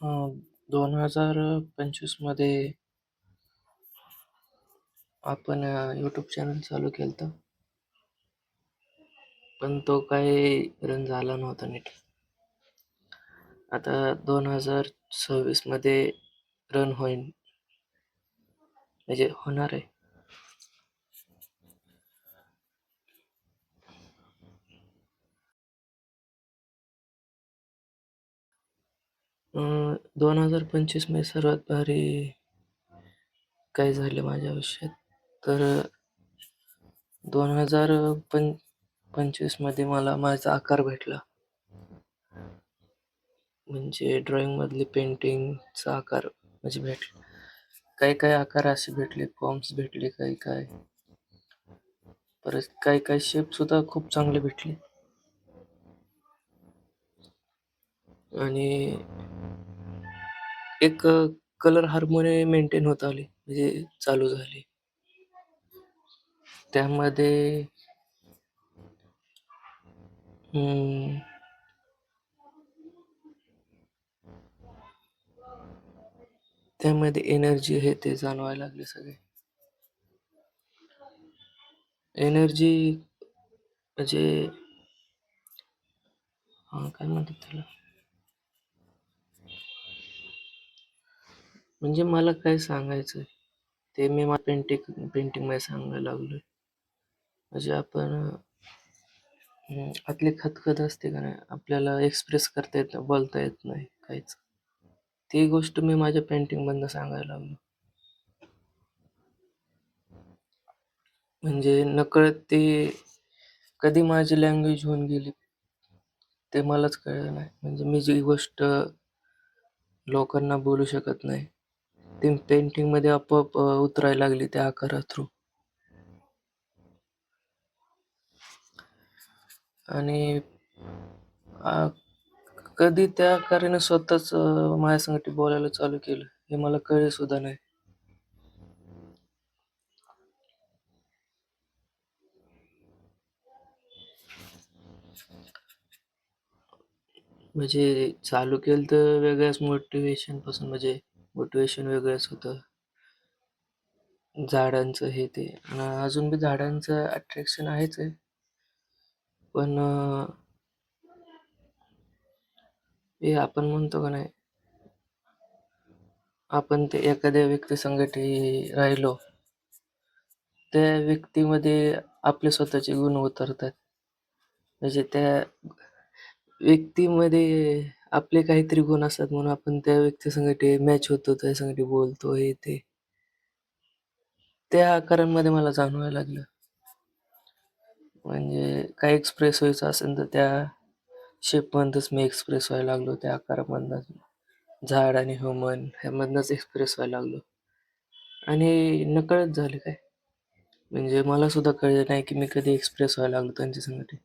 दोन हजार पंचवीसमध्ये आपण यूट्यूब चॅनल चालू केलं पण तो काही रन झाला नव्हता नीट. आता दोन हजार सव्वीसमध्ये रन होईल म्हणजे होणार आहे. दोन हजार पंचवीसमध्ये सर्वात भारी काय झाले माझ्या आयुष्यात? तर दोन हजार पं पंचवीसमध्ये मला माझा आकार भेटला. म्हणजे ड्रॉइंगमधली पेंटिंगचा आकार म्हणजे भेटला. काही काही आकार असे भेटले फॉर्म्स भेटले काही काय. परत काही काही शेपसुद्धा खूप चांगले भेटले. आणि एक कलर हार्मोनी मेंटेन होत आली म्हणजे चालू झाली. त्यामध्ये त्यामध्ये एनर्जी हे ते जाणवायला लागले सगळे. एनर्जी म्हणजे हा काय म्हणतात त्याला? म्हणजे मला काय सांगायचं ते मी मला पेंटिंग पेंटिंगमध्ये सांगायला लागलोय. म्हणजे आपण आतली खतखत असते का नाही आपल्याला एक्सप्रेस करता येत नाही बोलता येत नाही काहीच. ती गोष्ट मी माझ्या पेंटिंगमधनं सांगायला लागलो. म्हणजे नकळत ते कधी माझी लँग्वेज होऊन गेली ते मलाच कळलं नाही. म्हणजे मी जी गोष्ट लोकांना बोलू शकत नाही ती पेंटिंगमध्ये आपोआप उतरायला लागली त्या आकारा थ्रू आणि कधी त्या आकाराने स्वतःच माझ्या बोलायला चालू केलं हे मला कळे सुद्धा नाही. म्हणजे चालू केलं तर वेगळ्याच मोटिवेशनपासून म्हणजे मोटिवेशन वेगळंच होतं. झाडांचं हे ते. आणि अजून बी झाडांचं अट्रॅक्शन आहेच आहे. पण हे आपण म्हणतो का नाही आपण ते एखाद्या व्यक्ती संघटी राहिलो त्या व्यक्तीमध्ये आपले स्वतःचे गुण उतरतात. म्हणजे त्या व्यक्तीमध्ये आपले काहीतरी गुण असतात म्हणून आपण त्या व्यक्तीसंगटी मॅच होतो त्या बोलतो हे ते. त्या आकारांमध्ये मला जाणवायला लागलं. म्हणजे काय एक्सप्रेस व्हायचं असेल तर त्या शेपमधनंच मी एक्सप्रेस व्हायला लागलो त्या आकारामधनंच. झाड आणि ह्युमन ह्यामधनंच एक्सप्रेस व्हायला लागलो. आणि नकळत झाले काय? म्हणजे मला सुद्धा कळलं नाही की मी कधी एक्सप्रेस व्हायला लागलो त्यांच्यासंगटी.